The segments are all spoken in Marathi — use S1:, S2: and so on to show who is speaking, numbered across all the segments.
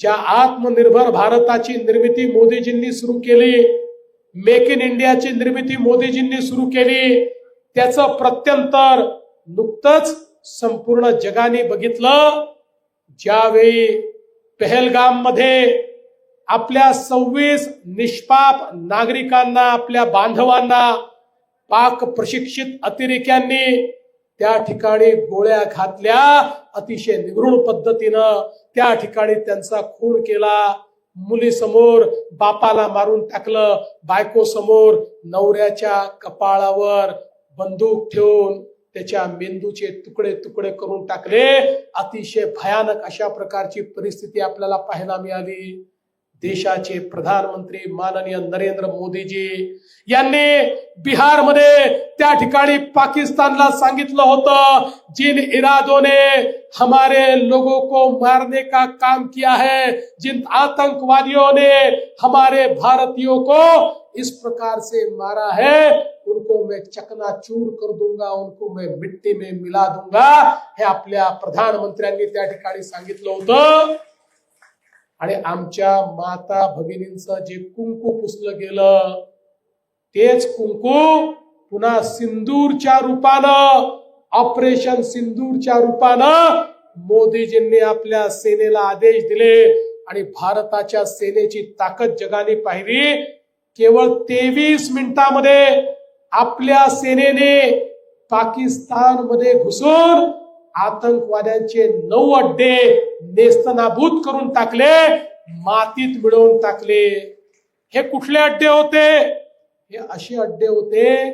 S1: ज्या आत्मनिर्भर भारताची निर्मिती मोदीजींनी सुरू केली मेक इन इंडियाची निर्मिती मोदीजींनी सुरू केली त्याचं प्रत्यंतर नुकतंच संपूर्ण जगाने बघितलं. ज्यावेळी पहलगाममध्ये आपल्या सव्वीस निष्पाप नागरिकांना आपल्या बांधवांना पाक प्रशिक्षित अतिरेक्यांनी त्या ठिकाणी गोळ्या घातल्या अतिशय निगृण पद्धतीनं त्या ठिकाणी त्यांचा खून केला. मुलीसमोर बापाला मारून टाकलं बायको समोर नवऱ्याच्या कपाळावर बंदूक ठेवून त्याच्या मेंदूचे तुकडे तुकडे करून टाकले. अतिशय भयानक अशा प्रकारची परिस्थिती आपल्याला पाहायला मिळाली. देशाचे प्रधानमंत्री माननीय नरेंद्र मोदीजी यांनी बिहारमध्ये त्या ठिकाणी पाकिस्तानला सांगितलं होतं जिन इरादोने हमारे लोगों को मारने का काम किया है जिन आतंकवादियों ने हमारे भारतीयों को इस प्रकार से मारा है उनको मैं चकनाचूर कर दूंगा उनको मैं मिट्टी में मिला दूंगा हे आपल्या प्रधानमंत्र्यांनी त्या ठिकाणी सांगितलं होतं. आणि आमच्या माता भगिनींचं जे कुंकू पुसलं गेलं तेच कुंकू पुन्हा सिंदूरच्या रूपानं ऑपरेशन सिंदूरच्या रूपानं मोदीजींनी आपल्या सेनेला आदेश दिले आणि भारताच्या सेनेची ताकद जगाने पाहिली. केवळ तेवीस मिनिटामध्ये आपल्या सेनेने पाकिस्तानमध्ये घुसून आतंकवाद्यांचे नऊ अड्डे नेस्तनाभूत करून टाकले मातीत मिळवून टाकले. हे कुठले अड्डे होते? हे असे अड्डे होते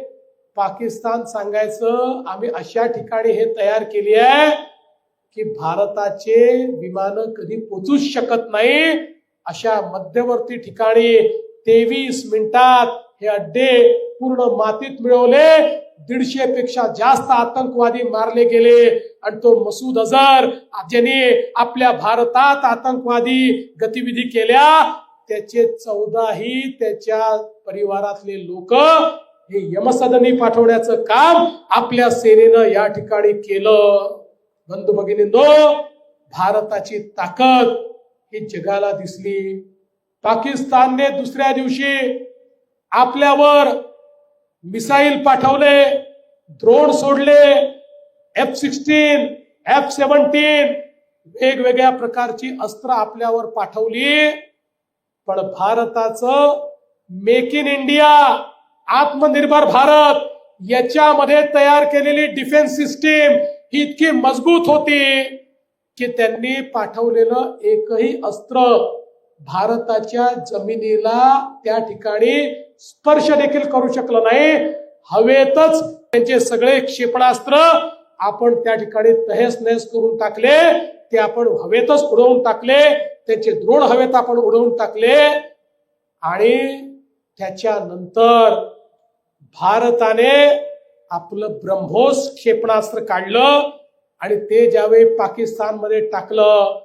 S1: पाकिस्तान सांगायचं आम्ही अशा ठिकाणी हे तयार केली आहे की भारताचे विमान कधी पोचूच शकत नाही. अशा मध्यवर्ती ठिकाणी तेवीस मिनिटात हे अड्डे पूर्ण मातीत मिळवले. दीडशे पेक्षा जास्त आतंकवादी मारले गेले. आणि तो मसूद अझर ज्याने आपल्या भारतात आतंकवादी गतिविधी केल्या त्याचे चौदाही त्याच्या परिवारातले लोक हे यमसदनी पाठवण्याचं काम आपल्या सेनेनं या ठिकाणी केलं. बंधू भगिनींनो भारताची ताकद ही जगाला दिसली. पाकिस्तानने दुसऱ्या दिवशी आपल्यावर मिसाईल पाठवले द्रोण सोडले एफ सिक्स्टीन एफ सेव्हन्टीन वेगवेगळ्या प्रकारची अस्त्र आपल्यावर पाठवली. पण भारताचं मेक इन इंडिया आत्मनिर्भर भारत याच्यामध्ये तयार केलेली डिफेन्स सिस्टीम ही इतकी मजबूत होती की त्यांनी पाठवलेलं एकही अस्त्र भारताच्या जमिनीला त्या ठिकाणी स्पर्श देखील करू शकलं नाही. हवेतच त्यांचे सगळे क्षेपणास्त्र आपण त्या ठिकाणी तहेस नहेस करून टाकले ते आपण हवेतच उडवून टाकले त्यांचे द्रोण हवेत आपण उडवून टाकले आणि त्याच्यानंतर भारताने आपलं ब्रह्मोस क्षेपणास्त्र काढलं आणि ते ज्यावेळी पाकिस्तानमध्ये टाकलं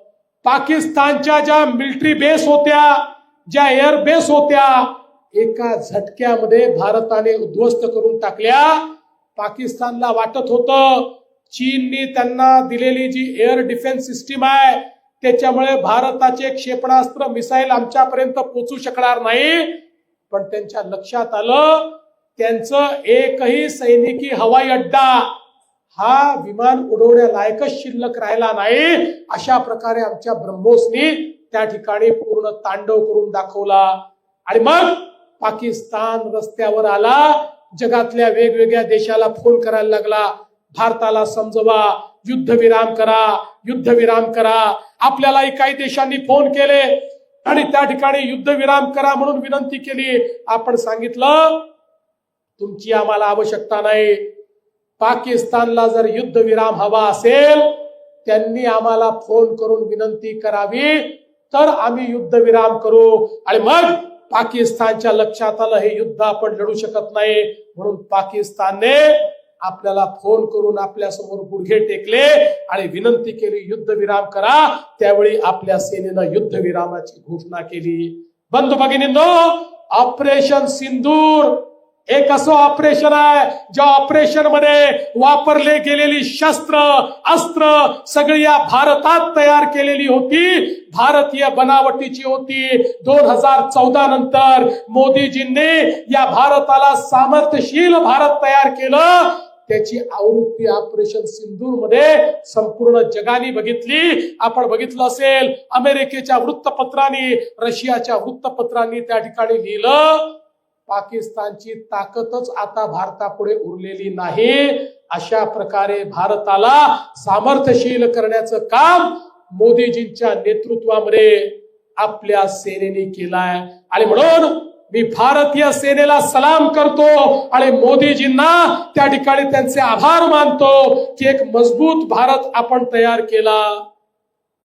S1: पाकिस्तानच्या ज्या मिलिटरी बेस होत्या ज्या एअर बेस होत्या एका झटक्यामध्ये भारताने उद्ध्वस्त करून टाकल्या. पाकिस्तानला वाटत होतं चीननी त्यांना दिलेली जी एअर डिफेन्स सिस्टीम आहे त्याच्यामुळे भारताचे क्षेपणास्त्र मिसाईल आमच्यापर्यंत पोचू शकणार नाही. पण त्यांच्या लक्षात आलं त्यांचं एकही सैनिकी हवाई अड्डा हा विमान उडवण्यालायकच शिल्लक राहिला नाही. अशा प्रकारे आमच्या ब्रह्मोसनी त्या ठिकाणी पूर्ण तांडव करून दाखवला. आणि मग पाकिस्तान रस्त्यावर आला. जगातल्या वेगवेगळ्या देशाला फोन करायला लागला. भारताला समजवा. युद्धविराम करा. युद्धविराम करा. आपल्यालाही काही देशांनी फोन केले. आणि त्या ठिकाणी युद्धविराम करा म्हणून विनंती केली. आपण सांगितलं तुमची आम्हाला आवश्यकता नाही. पाकिस्तानला जर युद्धविराम हवा असेल त्यांनी आम्हाला फोन करून विनंती करावी तर आम्ही युद्धविराम करू. आणि मग पाकिस्तानच्या लक्षात आलं हे युद्ध आपण लढू शकत नाही. म्हणून पाकिस्तानने आपल्याला फोन करून आपल्यासमोर गुडघे टेकले आणि विनंती केली युद्धविराम करा. त्यावेळी आपल्या सेनेनं युद्धविरामाची घोषणा केली. बंधू भगिनींनो ऑपरेशन सिंदूर एक असं ऑपरेशन आहे ज्या ऑपरेशनमध्ये वापरले गेलेली शस्त्र अस्त्र सगळी या भारतात तयार केलेली होती. भारतीय बनावटीची होती. दोन हजार चौदा नंतर मोदीजींनी या भारताला सामर्थ्यशील भारत तयार केलं. त्याची आवृत्ती ऑपरेशन सिंधूरमध्ये संपूर्ण जगाने बघितली. आपण बघितलं असेल अमेरिकेच्या वृत्तपत्रांनी रशियाच्या वृत्तपत्रांनी त्या ठिकाणी लिहिलं पाकिस्तानची ताकदच आता भारतापुढे उरलेली नाही. अशा प्रकारे भारताला सामर्थ्यशील करण्याचं काम मोदीजींच्या नेतृत्वामध्ये आपल्या सेनेने केलाय. आणि म्हणून मी भारतीय सेनेला सलाम करतो आणि मोदीजींना त्या ठिकाणी त्यांचे आभार मानतो की एक मजबूत भारत आपण तयार केला.